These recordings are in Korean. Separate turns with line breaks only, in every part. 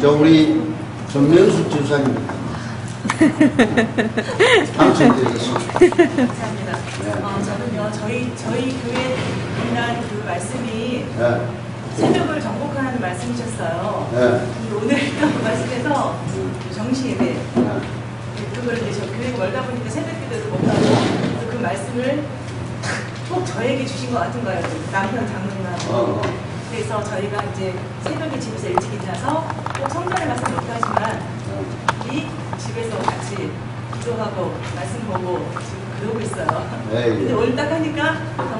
저 우리 주사님 당첨되셨습니다.
감사합니다.
네.
어, 저는요, 저희, 저희 교회 분한 그 말씀이
네.
새벽을 정복하는 말씀이셨어요.
네.
근데 오늘 그 말씀에서 그 정시 예배,
네.
그걸 이제 저 교회가 멀다 보니까 새벽 기도도 못 가고, 그래서 그 말씀을 꼭 저에게 주신 것 같은 거예요. 남편 장로님하고.
어, 어.
그래서 저희가 이제 새벽에 집에서 일찍 일어나서 꼭 성전에 가서 못하지만 우리 집에서 같이 기도하고 말씀 보고 지금 그러고 있어요.
네,
근데
예.
오늘 딱 하니까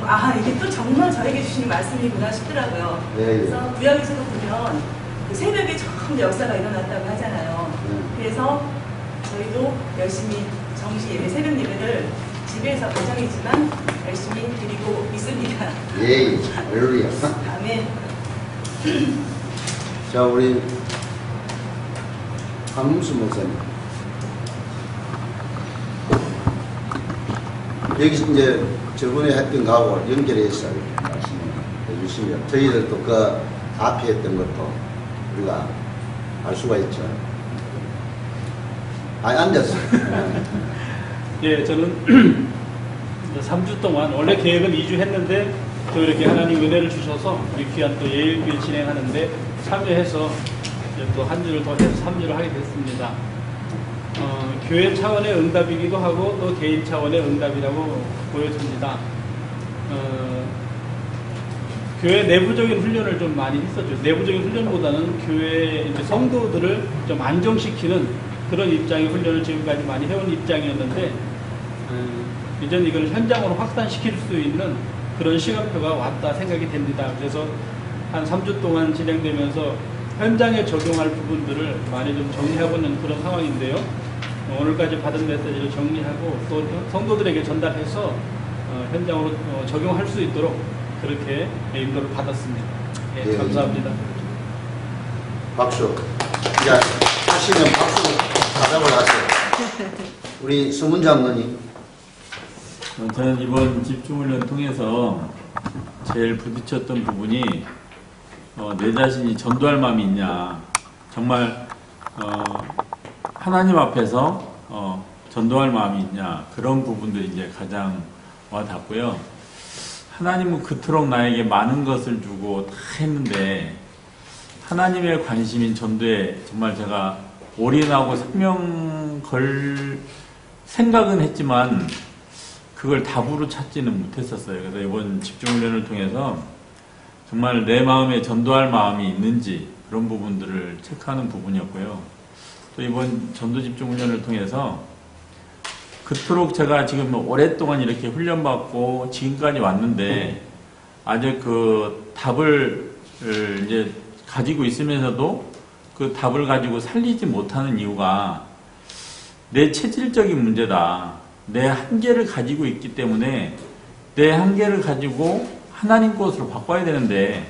아 이게 또 정말 저에게 주시는 말씀이구나 싶더라고요.
네, 예.
그래서 구약에서도 보면 그 새벽에 처음 역사가 일어났다고 하잖아요.
네.
그래서 저희도 열심히 정시 예배, 새벽 예배를 집에서 가정이지만 열심히 드리고 있습니다.
예, 할렐루야.
아멘.
자, 우리 한문수 목사님. 여기서 이제 저번에 했던 거하고 연결해서 말씀을 해주시면 저희들도 그 앞에 했던 것도 우리가 알 수가 있죠. 아니, 앉았어.
예, 저는 3주 동안 원래 계획은 2주 했는데 또 이렇게 하나님 은혜를 주셔서 우리 귀한 또 예일교회 진행하는데 참여해서 이제 또한 주를 더 해서 3주를 하게 됐습니다. 어, 교회 차원의 응답이기도 하고 또 개인 차원의 응답이라고 보여집니다. 어, 교회 내부적인 훈련을 좀 많이 했었죠. 내부적인 훈련보다는 교회 성도들을 좀 안정시키는 그런 입장의 훈련을 지금까지 많이 해온 입장이었는데, 음, 이제 이걸 현장으로 확산시킬 수 있는 그런 시간표가 왔다 생각이 됩니다. 그래서 한 3주 동안 진행되면서 현장에 적용할 부분들을 많이 좀 정리하고 있는 그런 상황인데요. 어, 오늘까지 받은 메시지를 정리하고 또 성도들에게 전달해서 어, 현장으로 어, 적용할 수 있도록 그렇게 인도를 받았습니다. 예,
예.
감사합니다.
박수. 이제 하시면 박수 받아볼 하세요. 우리 서문 장로님.
어, 저는 이번 집중훈련 통해서 제일 부딪혔던 부분이 어, 내 자신이 전도할 마음이 있냐. 정말 어, 하나님 앞에서 어, 전도할 마음이 있냐. 그런 부분들이 이제 가장 와닿고요. 하나님은 그토록 나에게 많은 것을 주고 다 했는데 하나님의 관심인 전도에 정말 제가 올인하고 생명 걸 생각은 했지만 그걸 답으로 찾지는 못했었어요. 그래서 이번 집중훈련을 통해서 정말 내 마음에 전도할 마음이 있는지 그런 부분들을 체크하는 부분이었고요. 또 이번 전도 집중훈련을 통해서 그토록 제가 지금 오랫동안 이렇게 훈련받고 지금까지 왔는데 아직 그 답을 이제 가지고 있으면서도 그 답을 가지고 살리지 못하는 이유가 내 체질적인 문제다. 내 한계를 가지고 있기 때문에 내 한계를 가지고 하나님 것으로 바꿔야 되는데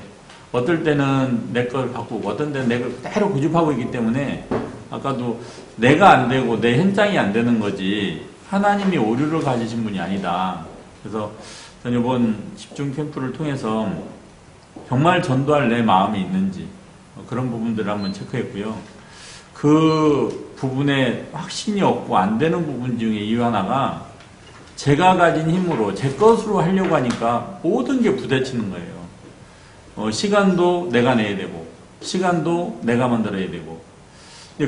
어떨 때는 내 걸 바꾸고 어떤 때는 내 걸 그대로 고집하고 있기 때문에 아까도 내가 안 되고 내 현장이 안 되는 거지 하나님이 오류를 가지신 분이 아니다. 그래서 저는 이번 집중 캠프를 통해서 정말 전도할 내 마음이 있는지 그런 부분들을 한번 체크했고요. 그 부분에 확신이 없고 안 되는 부분 중에 이유 하나가 제가 가진 힘으로 제 것으로 하려고 하니까 모든 게 부딪히는 거예요. 어, 시간도 내가 내야 되고, 시간도 내가 만들어야 되고.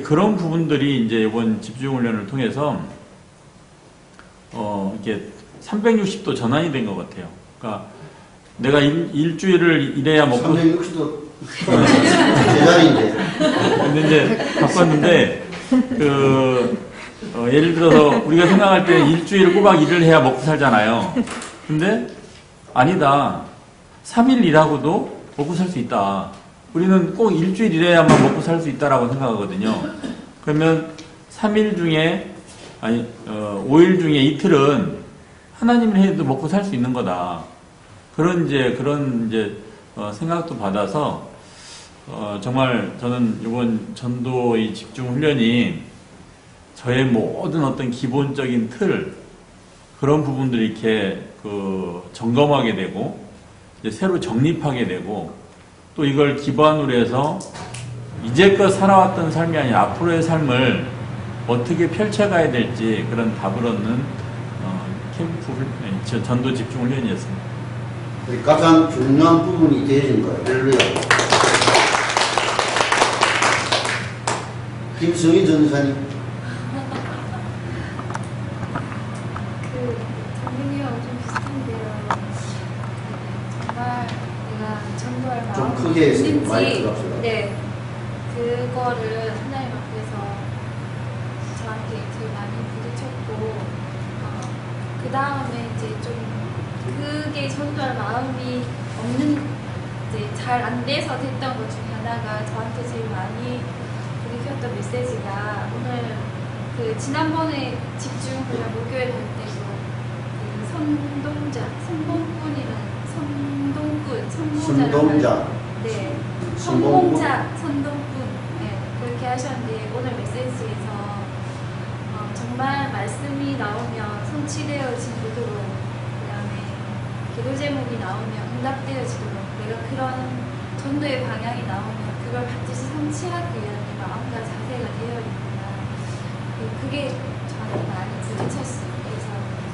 그런 부분들이 이제 이번 집중훈련을 통해서, 어, 이게 360도 전환이 된 것 같아요. 그러니까 내가 일, 일주일을 일해야 먹고
360도 제자리인데.
근데 이제 바꿨는데 그 어, 예를 들어서 우리가 생각할 때 일주일 꼬박 일을 해야 먹고 살잖아요. 근데 아니다. 3일 일하고도 먹고 살 수 있다. 우리는 꼭 일주일 일해야만 먹고 살 수 있다라고 생각하거든요. 그러면 3일 중에 아니 어, 5일 중에 이틀은 하나님을 해도 먹고 살 수 있는 거다. 그런 이제 그런 이제 어, 생각도 받아서 어, 정말 저는 이번 전도의 집중 훈련이 저의 모든 어떤 기본적인 틀 그런 부분들을 이렇게 그 점검하게 되고 이제 새로 정립하게 되고 또 이걸 기반으로 해서 이제껏 살아왔던 삶이 아니라 앞으로의 삶을 어떻게 펼쳐가야 될지 그런 답을 얻는 어, 캠프 저 전도 집중 훈련이었습니다.
가장 중요한 부분이 되어진 거예요. 할렐루야. 김성희 전사님,
그 장면이랑 좀 비슷한데요. 정말 내가 전도할
좀
마음이
크게 해주세요.
있는지,
마이크가 없어요.
네, 그거를 하나님 앞에서 저한테 되게 많이 부딪혔고, 어, 그 다음에 이제 좀 그게 전도할 마음이 없는 이제 잘 안 돼서 됐던 것 중에 하나가 저한테 제일 많이 부딪혔던 메시지가 오늘 그 지난번에 집중 훈련 목요일 할 때도 그 선동자, 선봉꾼이라는 선동꾼,
선동자,
네. 선봉자, 선동꾼 네, 그렇게 하셨는데 오늘 메시지에서 어, 정말 말씀이 나오면 성취되어지도록 그다음에 기도 제목이 나오면 응답되어지도록 내가 그런 전도의 방향이 나오면 그걸 반드시 성취하기 위한 내 마음과 자세가 되어 있구나. 그- 그게 저한테 많이 부딪혔어요. 그래서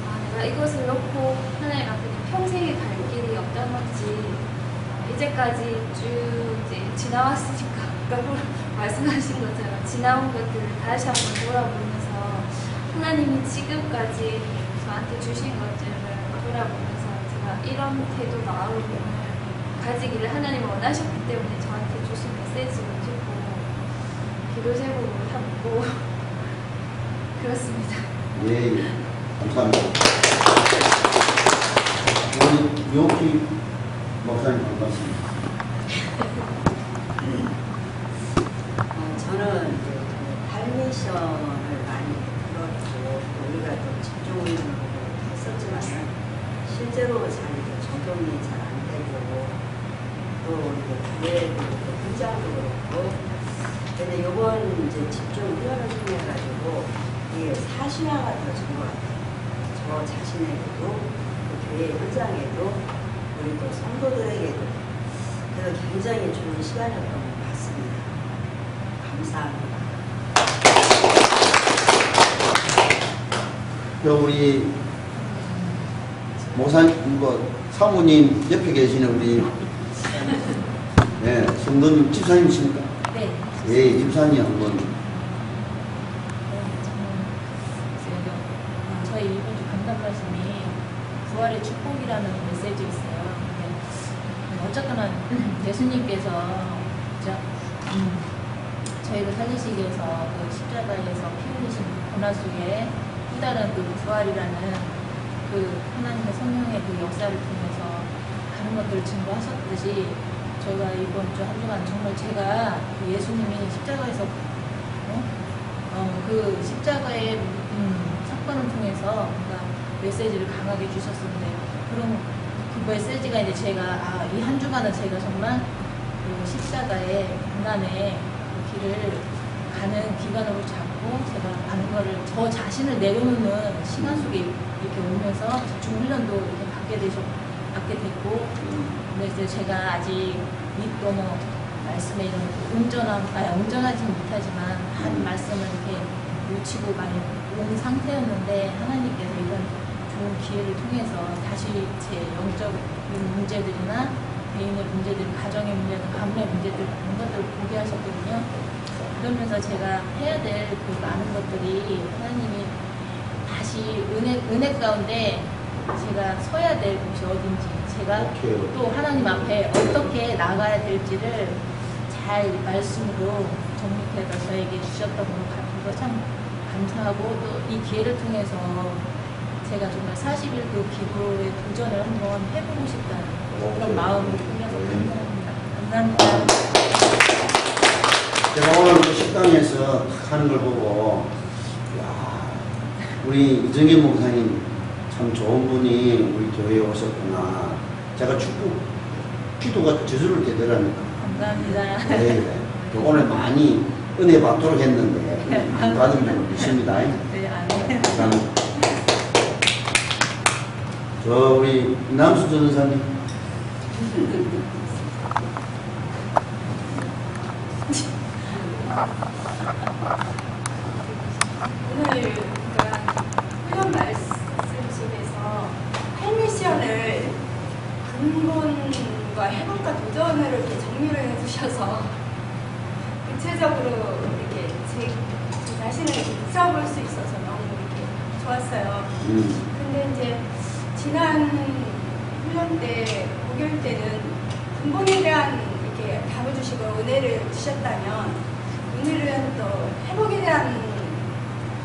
아, 내가 이것을 놓고 하나님 앞에 내 평생에 갈 길이 어떤 건지 어, 이제까지 쭉 이제 지나왔으니까 아까 말씀하신 것처럼 지나온 것들을 다시 한번 돌아보면서 하나님이 지금까지 저한테 주신 것들을 돌아보면서 제가 이런 태도 마음을 가지기를 하나님이 원하셨기 때문에 저한테 주신 메시지를 제목을 담고 그렇습니다.
예, 예. 감사합니다. 우리 요키 목사님 반갑습니다.
어, 저는 이제 그 발미션을 많이 들었고 우리가 또 집중을 했었지만 실제로 잘 적용이 잘 안 되고 또 이제 교회도 그렇고 근데 이번 이제 집중 훈련을 통해 가지고 이게 사실화가 되어진 것 같아요. 저 자신에게도 또 교회 현장에도 우리 또 성도들에게도 그래서 굉장히 좋은 시간이었던 것 같습니다. 감사합니다.
그 우리 목사님, 뭐 사모님 옆에 계시는 우리 네, 성도님 집사님이십니까?
네.
예, 집사님 한번
어, 저희 이번 주 강단 말씀이 부활의 축복이라는 메시지 있어요. 어쨌거나 예수님께서 그죠? 음, 저희를 살리시기 위해서 그 십자가에서 피 흘리신 그 고난 속에 또 다른 그 부활이라는 그 하나님의 성령의 그 역사를 통해서 다른 것들을 증거하셨듯이 저희가 이번 주 한 주간 정말 제가 그 예수님이 십자가에서 어? 어, 그 십자가의 음, 사건을 통해서 뭔가 메시지를 강하게 주셨었는데 그런 그 메시지가 이제 제가 아, 이 한 주간은 제가 정말 그 십자가의 고난의 그 길을 가는 기간으로 잡고 제가 가는 거를 저 자신을 내려놓는 시간 속에 이렇게 오면서 집중 훈련도 이렇게 받게 되셨 받게 됐고 근데 이제 제가 아직 믿고 뭐 말씀에 이런 온전한, 아니 온전하지는 못하지만 한 말씀을 이렇게 놓치고 많이 온 상태였는데 하나님께서 이런 좋은 기회를 통해서 다시 제 영적인 문제들이나 개인의 문제들, 가정의 문제들, 가문의 문제들 이런 것들을 보게 하셨거든요. 그러면서 제가 해야 될 그 많은 것들이 하나님이 다시 은혜, 은혜 가운데 제가 서야 될 곳이 어딘지 제가
오케이.
또 하나님 앞에 어떻게 나가야 될지를 잘 말씀으로 정립해서 저에게 주셨던 것 같아서 참 감사하고 또 이 기회를 통해서 제가 정말 40일 그 기도의 도전을 한번 해보고 싶다는 그런 마음을 생겨서 감사합니다. 감사합니다.
제가 오늘 그 식당에서 탁 하는 걸 보고, 야 우리 이정현 목사님 참 좋은 분이 우리 교회에 오셨구나. 제가 축구, 기도가 저절로 되더라니까.
감사합니다.
네, 네. 오늘 많이 은혜 받도록 했는데, 안 받은 분 있습니다.
네.
감사합니다. 저 우리 남수 전사님.
오늘 그러니까 훈련 말씀 속에서 헬미션을 근본과 해본과 도전으로 이렇게 정리를 해주셔서 구체적으로 이렇게 제, 제 자신을 묵살볼 수 있어서 너무 이렇게 좋았어요.
음.
근데 이제 지난 훈련 때, 목요일 때는 근본에 대한 이렇게 답을 주시고 은혜를 주셨다면 오늘은 또 회복에 대한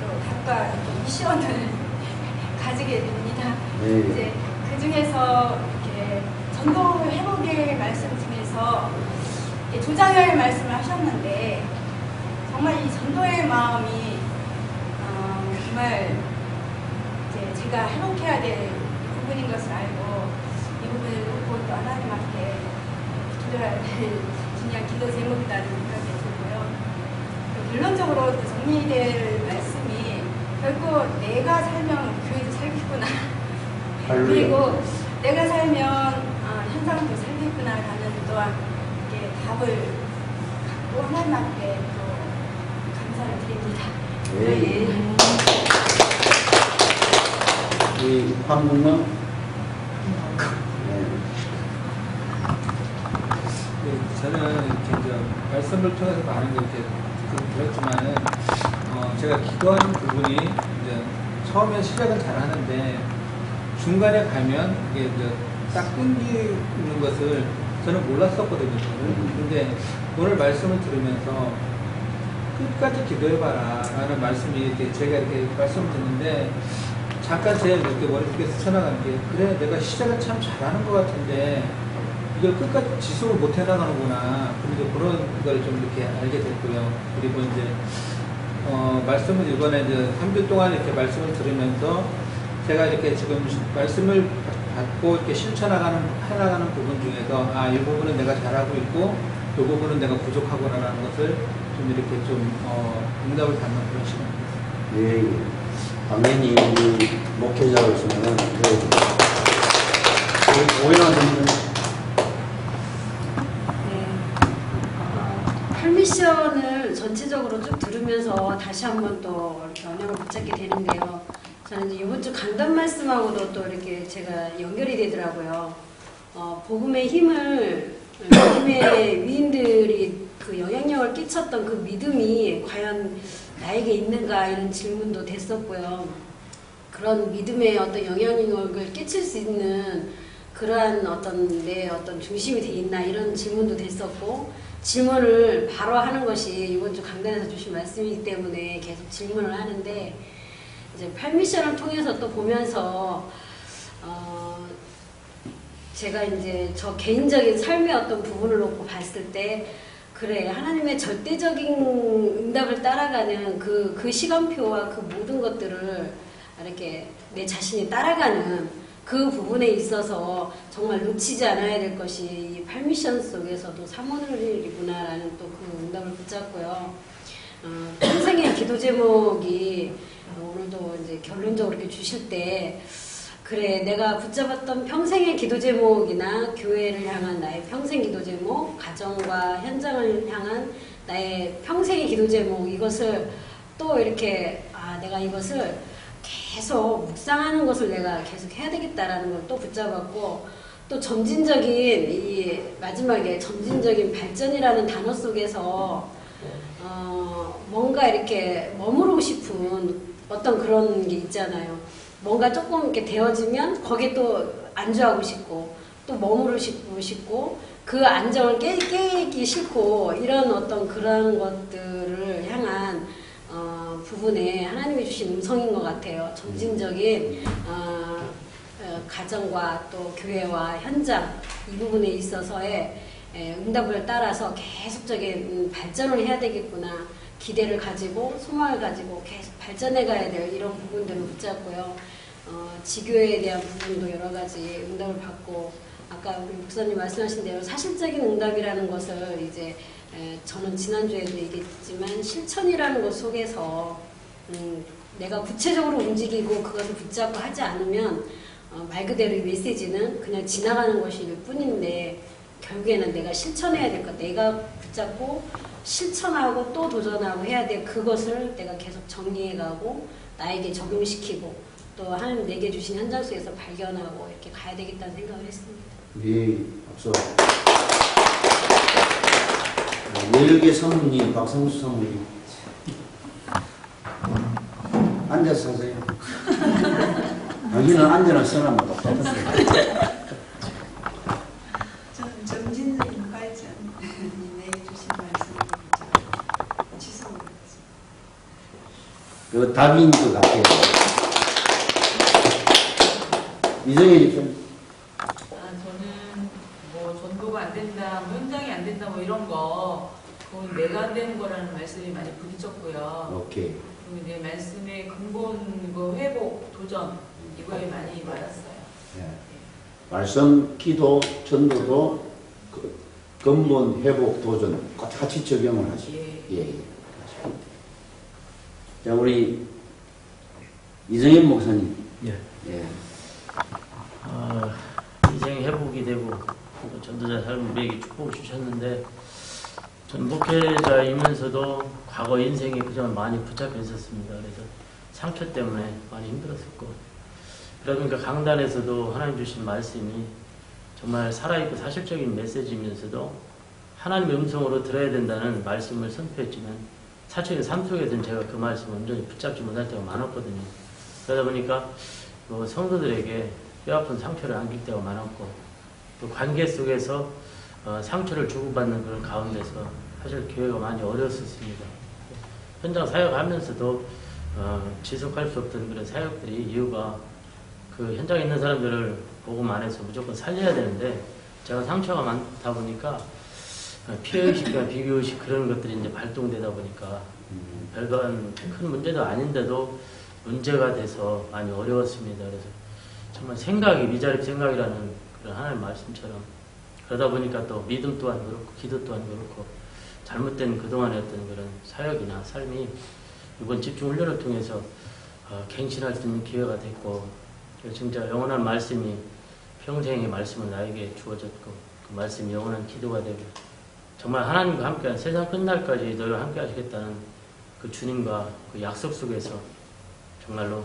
또 답과 또 미션을 가지게 됩니다.
네.
이제 그 중에서 이렇게 전도 회복의 말씀 중에서 조장열 말씀을 하셨는데 정말 이 전도의 마음이 어, 정말 이제 제가 회복해야 될 부분인 것을 알고 이 놓고 또 하나님한테 될 중요한 기도 제목이라는 생각이 들고요. 또 결론적으로 또 정리될 말씀이 결국 내가 살면 교회도 살겠구나. 그리고 내가 살면 아, 현장도 살겠구나라는 또한 이렇게 답을 갖고 하나님 앞에 또 감사를 드립니다.
네. 우리 황국명 네.
네, 저는 이렇게 이제 말씀을 통해서 많은 걸 이렇게 들었지만은 어, 제가 기도하는 부분이 이제 처음에 시작은 잘하는데 중간에 가면 이게 이제 딱 끊기는 것을 저는 몰랐었거든요. 저는. 근데 오늘 말씀을 들으면서 끝까지 기도해봐라 라는 말씀이 이렇게 제가 이렇게 말씀을 듣는데 잠깐 제 이렇게 머릿속에 스쳐나가는 게 그래 내가 시작은 참 잘하는 것 같은데 이걸 끝까지 지속을 못 해나가는구나 그런 그런 걸 좀 이렇게 알게 됐고요 그리고 이제 어, 말씀을 이번에 이제 3주 동안 이렇게 말씀을 들으면서 제가 이렇게 지금 말씀을 받고 이렇게 실천하가는 해나가는 부분 중에서 아 이 부분은 내가 잘하고 있고 이 부분은 내가 부족하구나라는 것을 좀 이렇게 좀 어, 응답을 받는 그런 시간입니다.
예, 예. 당연히 목회자로서는 그 오해나 는
네. 어, 헬미션을 전체적으로 쭉 들으면서 다시 한번 또 이렇게 언약을 붙잡게 되는데요. 저는 이제 이번 주 강단 말씀하고도 또 이렇게 제가 연결이 되더라고요. 어, 복음의 힘을, 복음의 위인들이 그 영향력을 끼쳤던 그 믿음이 과연 나에게 있는가 이런 질문도 됐었고요. 그런 믿음의 어떤 영향력을 끼칠 수 있는 그러한 어떤 내 어떤 중심이 돼 있나 이런 질문도 됐었고 질문을 바로 하는 것이 이번 주 강단에서 주신 말씀이기 때문에 계속 질문을 하는데 이제 팔미션을 통해서 또 보면서 어 제가 이제 저 개인적인 삶의 어떤 부분을 놓고 봤을 때 그래 하나님의 절대적인 응답을 따라가는 그, 그 시간표와 그 모든 것들을 이렇게 내 자신이 따라가는 그 부분에 있어서 정말 놓치지 않아야 될 것이 이 팔미션 속에서도 사모늘이구나라는 또 그 응답을 붙잡고요. 어, 평생의 기도 제목이 오늘도 이제 결론적으로 이렇게 주실 때 그래 내가 붙잡았던 평생의 기도 제목이나 교회를 향한 나의 평생 기도 제목, 가정과 현장을 향한 나의 평생의 기도 제목 이것을 또 이렇게 아 내가 이것을 계속 묵상하는 것을 내가 계속 해야 되겠다라는 걸 또 붙잡았고 또 점진적인 이 마지막에 점진적인 발전이라는 단어 속에서 어 뭔가 이렇게 머무르고 싶은 어떤 그런 게 있잖아요. 뭔가 조금 이렇게 되어지면 거기에 또 안주하고 싶고 또 머무르고 싶고 그 안정을 깨, 깨기 싫고 이런 어떤 그런 것들을 향한 어, 부분에 하나님이 주신 음성인 것 같아요. 점진적인 어, 어, 가정과 또 교회와 현장 이 부분에 있어서의 에, 응답을 따라서 계속적인 음, 발전을 해야 되겠구나. 기대를 가지고 소망을 가지고 계속 발전해 가야 될 이런 부분들을 붙잡고요. 어, 지교에 대한 부분도 여러 가지 응답을 받고 아까 우리 목사님 말씀하신 대로 사실적인 응답이라는 것을 이제 에, 저는 지난주에도 얘기했지만 실천이라는 것 속에서 음, 내가 구체적으로 움직이고 그것을 붙잡고 하지 않으면 어, 말 그대로 이 메시지는 그냥 지나가는 것일 뿐인데 결국에는 내가 실천해야 될 것, 내가 붙잡고 실천하고 또 도전하고 해야 돼. 그것을 내가 계속 정리해가고 나에게 적용시키고 또 하나님 내게 주신 현장 속에서 발견하고 이렇게 가야 되겠다는 생각을 했습니다.
우리 박수. 예일계 사모님, 박상수 사모님. 앉아서 하세요. 여기는 앉아나 서나
지속을
그 답인 것 같아요. 이정혜 집사님.
아, 저는 뭐 전도가 안 된다, 뭐 현장이 안 된다, 뭐 이런 거, 그건 내가 안 되는 거라는 말씀이 많이 부딪혔고요.
오케이.
그리고 이제 말씀의 근본, 그 회복, 도전, 이거에 많이 맞았어요.
예. 말씀, 기도, 전도도 그 근본 회복 도전 같이 적용을 하시고
예.
예, 예. 자 우리 이정현 목사님
예.
예.
아, 인생 회복이 되고 또 전도자 삶 우리에게 축복을 주셨는데 전 목회자이면서도 과거 인생에 그동안 많이 붙잡혀 있었습니다. 그래서 상처 때문에 많이 힘들었었고 그러다 보니까 강단에서도 하나님 주신 말씀이 정말 살아있고 사실적인 메시지이면서도 하나님의 음성으로 들어야 된다는 말씀을 선포했지만 사실은 삶 속에서는 제가 그 말씀을 온전히 붙잡지 못할 때가 많았거든요. 그러다 보니까 뭐 성도들에게 뼈아픈 상처를 안길 때가 많았고 또 관계 속에서 어, 상처를 주고받는 그런 가운데서 사실 교회가 많이 어려웠었습니다. 현장 사역하면서도 어, 지속할 수 없던 그런 사역들이 이유가 그 현장에 있는 사람들을 복음 안에서 무조건 살려야 되는데 제가 상처가 많다 보니까 어, 피해의식과 비교의식 그런 것들이 이제 발동되다 보니까
음,
별반 큰 문제도 아닌데도 문제가 돼서 많이 어려웠습니다. 그래서 정말 생각이 미자립 생각이라는 그런 하나님 말씀처럼 그러다 보니까 또 믿음 또한 그렇고 기도 또한 그렇고 잘못된 그동안의 어떤 그런 사역이나 삶이 이번 집중 훈련을 통해서 어, 갱신할 수 있는 기회가 됐고 진짜 영원한 말씀이 평생의 말씀을 나에게 주어졌고 그 말씀이 영원한 기도가 되고 정말 하나님과 함께한 세상 끝날까지 너희와 함께 하시겠다는 그 주님과 그 약속 속에서 정말로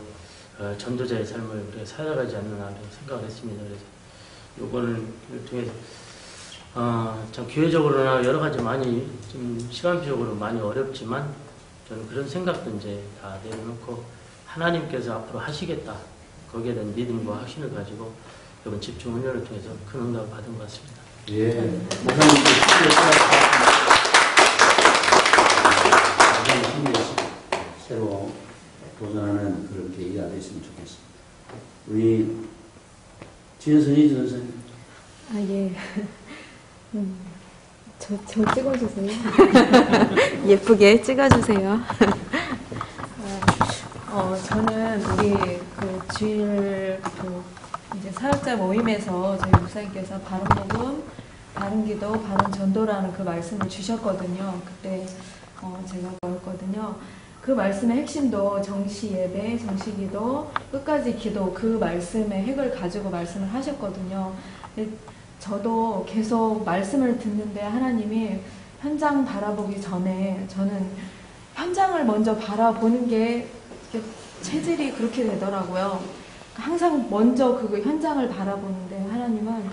어, 전도자의 삶을 우리가 살아가지 않나 이렇게 생각을 했습니다. 그래서 요거를 통해서 어, 참 기회적으로나 여러 가지 많이 좀 시간표적으로 많이 어렵지만 저는 그런 생각도 이제 다 내려놓고 하나님께서 앞으로 하시겠다 거기에 대한 믿음과 확신을 가지고 이번 집중 훈련을 통해서 큰 응답을 받은 것 같습니다.
예. 목사님 새로 도전하는 그런 계기가 됐으면 좋겠습니다. 우리 진선이 전사님.
아, 예. 음, 저, 저 찍어주세요. 예쁘게 찍어주세요. 어, 저는 우리 그 주일 그 이제 사역자 모임에서 저희 목사님께서 바른 복음, 바른 기도, 바른 전도라는 그 말씀을 주셨거든요. 그때 어, 제가 배웠거든요. 그 말씀의 핵심도 정시 예배, 정시 기도, 끝까지 기도 그 말씀의 핵을 가지고 말씀을 하셨거든요. 저도 계속 말씀을 듣는데 하나님이 현장 바라보기 전에 저는 현장을 먼저 바라보는 게 체질이 그렇게 되더라고요. 항상 먼저 그 현장을 바라보는데 하나님은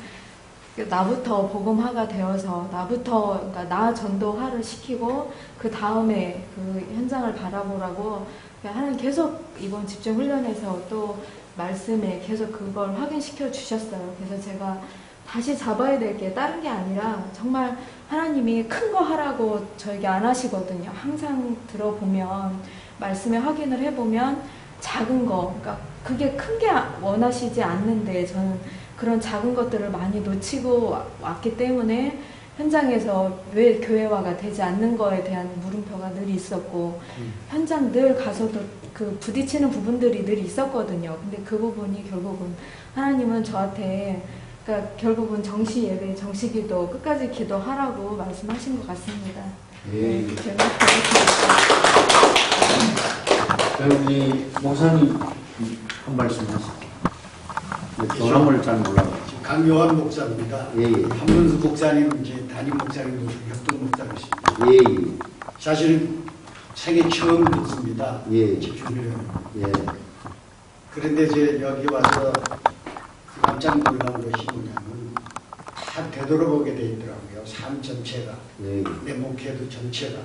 나부터 복음화가 되어서 나부터 그러니까 나 전도화를 시키고 그 다음에 그 현장을 바라보라고 하나님 계속 이번 집중 훈련에서 또 말씀에 계속 그걸 확인시켜 주셨어요. 그래서 제가 다시 잡아야 될 게 다른 게 아니라 정말 하나님이 큰 거 하라고 저에게 안 하시거든요. 항상 들어보면 말씀에 확인을 해보면 작은 거, 그러니까 그게 큰 게 원하시지 않는데 저는 그런 작은 것들을 많이 놓치고 와- 왔기 때문에 현장에서 왜 교회화가 되지 않는 거에 대한 물음표가 늘 있었고 현장 늘 가서도 그 부딪히는 부분들이 늘 있었거든요. 근데 그 부분이 결국은 하나님은 저한테 그러니까 결국은 정시 예배, 정시 기도 끝까지 기도하라고 말씀하신 것 같습니다.
예.
네, 제가
그럼 우리 목사님 한 말씀 하시죠. 경험을 잘 몰라가지고.
강요한 목사입니다.
예, 예.
한문수 목사님 이제 담임 목사님도 협동 목사이십니다.
예, 예.
사실은 생애 처음 듣습니다.
예.
집중을.
예.
그런데 이제 여기 와서 그 깜짝 놀란 것이 뭐냐면 다 되돌아보게 돼 있더라고요. 삶 전체가.
예.
내 목회도 전체가.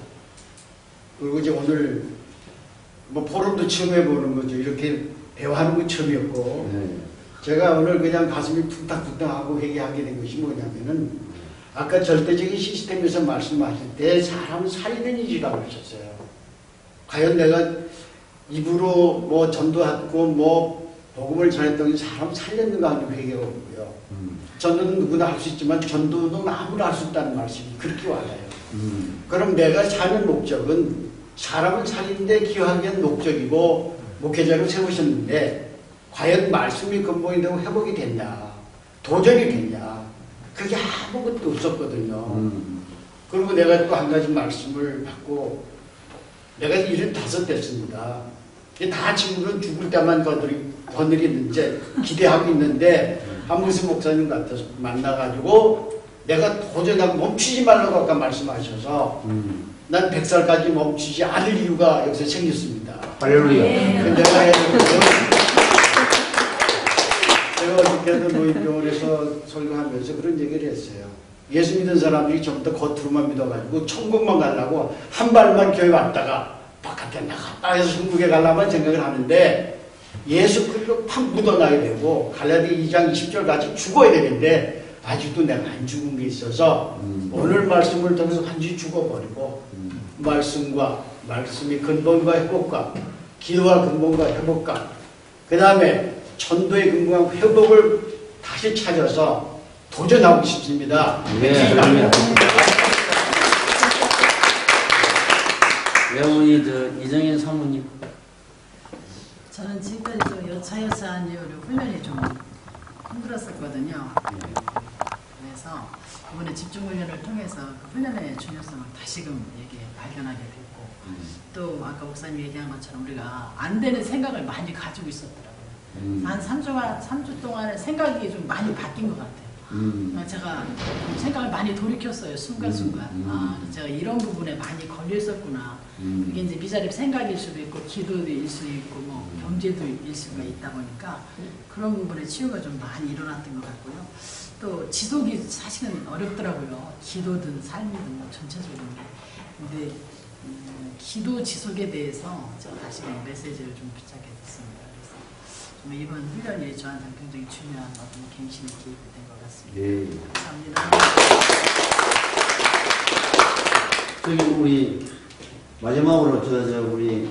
그리고 이제 오늘 뭐 포럼도 처음 해보는 거죠. 이렇게 대화하는 건 처음이었고
예.
제가 오늘 그냥 가슴이 툭탁툭탁하고 회개하게 된 것이 뭐냐면은 아까 절대적인 시스템에서 말씀하실 때 사람 살리는 일이라고 하셨어요. 과연 내가 입으로 뭐 전도하고 뭐 복음을 전했더니 사람 살렸는가 하는 회개가 오고요.
음.
전도는 누구나 할 수 있지만 전도는 아무나 할수 없다는 말씀이 그렇게 와요.
음.
그럼 내가 사는 목적은 사람을 살리는데 기여하기 위한 목적이고 목회자로 세우셨는데 과연 말씀이 근본이 되고 회복이 됐냐 도전이 됐냐 그게 아무것도 없었거든요.
음.
그리고 내가 또 한 가지 말씀을 받고 내가 일은 다섯 됐습니다. 다 친구는 죽을 때만 거느리, 거느리는지 기대하고 있는데 한무스 목사님 같아서 만나가지고 내가 도전하고 멈추지 말라고 아까 말씀하셔서
음.
난 100살까지 멈추지 않을 이유가 여기서 생겼습니다.
할렐루야.
근데 내가 제가 어저께도 노인병원에서 설교하면서 그런 얘기를 했어요. 예수 믿는 사람들이 전부 다 겉으로만 믿어가지고 천국만 가려고 한 발만 교회 왔다가 바깥에 나갔다 해서 천국에 가려면 생각을 하는데 예수 그리스도 팍 묻어나야 되고 갈라디 2장 20절 같이 죽어야 되는데 아직도 내가 안 죽은 게 있어서
음.
오늘 말씀을 통해서 완전히 죽어버리고
음.
말씀과 말씀이 근본과 회복과 기도와 근본과 회복과 그 다음에 전도의 근본과 회복을 다시 찾아서 도전하고 싶습니다.
네, 할
저 이정현 사모님
저는 지금까지 좀 여차여차한 이유로 훈련이 좀 힘들었었거든요. 그래서 이번에 집중 훈련을 통해서 그 훈련의 중요성을 다시금 이게 발견하게 됐고 또 아까 목사님 얘기한 것처럼 우리가 안 되는 생각을 많이 가지고 있었더라고요.
음.
한 3주간, 3주 동안에 생각이 좀 많이 바뀐 것 같아요.
음.
어, 제가 생각을 많이 돌이켰어요 순간순간
음, 음.
아 제가 이런 부분에 많이 걸려 있었구나
음.
그게 이제 미자립 생각일 수도 있고 기도일 수 있고 뭐
음.
경제도 일 수가 있다 보니까 그런 부분에 치유가 좀 많이 일어났던 것 같고요 또 지속이 사실은 어렵더라고요 기도든 삶이든 뭐 전체적인 게 근데 음, 기도 지속에 대해서 제가 다시 메시지를 좀 붙잡게 됐습니다 그래서 좀 이번 훈련이 저한테 굉장히 중요한 어떤 갱신의 것 같습니다.
예.
감사합니다.
저기 우리 마지막으로 저, 저 우리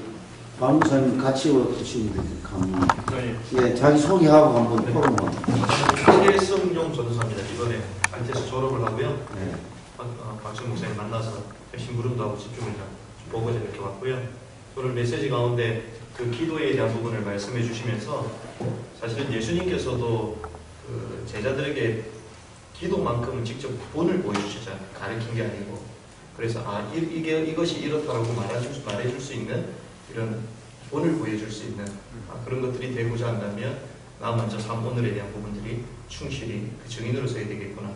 박무사님 같이 오시면 되겠습니다.
네.
예, 자기 소개하고 한번 토론을.
한일성용 전도사입니다. 이번에 안테스 졸업을 하고요.
네.
박- 어, 목사님 만나서 심부름도 하고 집중을 좀 보고 이렇게 왔고요. 오늘 메시지 가운데 그 기도에 대한 부분을 말씀해 주시면서 사실은 예수님께서도 그 제자들에게 기도만큼은 직접 본을 보여주시잖아요. 가르친 게 아니고. 그래서 아 이, 이게 이것이 이렇다라고 말해줄, 수- 말해줄 수 있는 이런 본을 보여줄 수 있는 아, 그런 것들이 되고자 한다면 나 먼저 삶 오늘에 대한 부분들이 충실히 그 증인으로 서야 되겠구나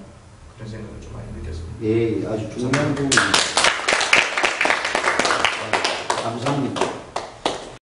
그런 생각을 좀 많이 느꼈습니다.
예, 아주 중요한 부분입니다. 감사합니다.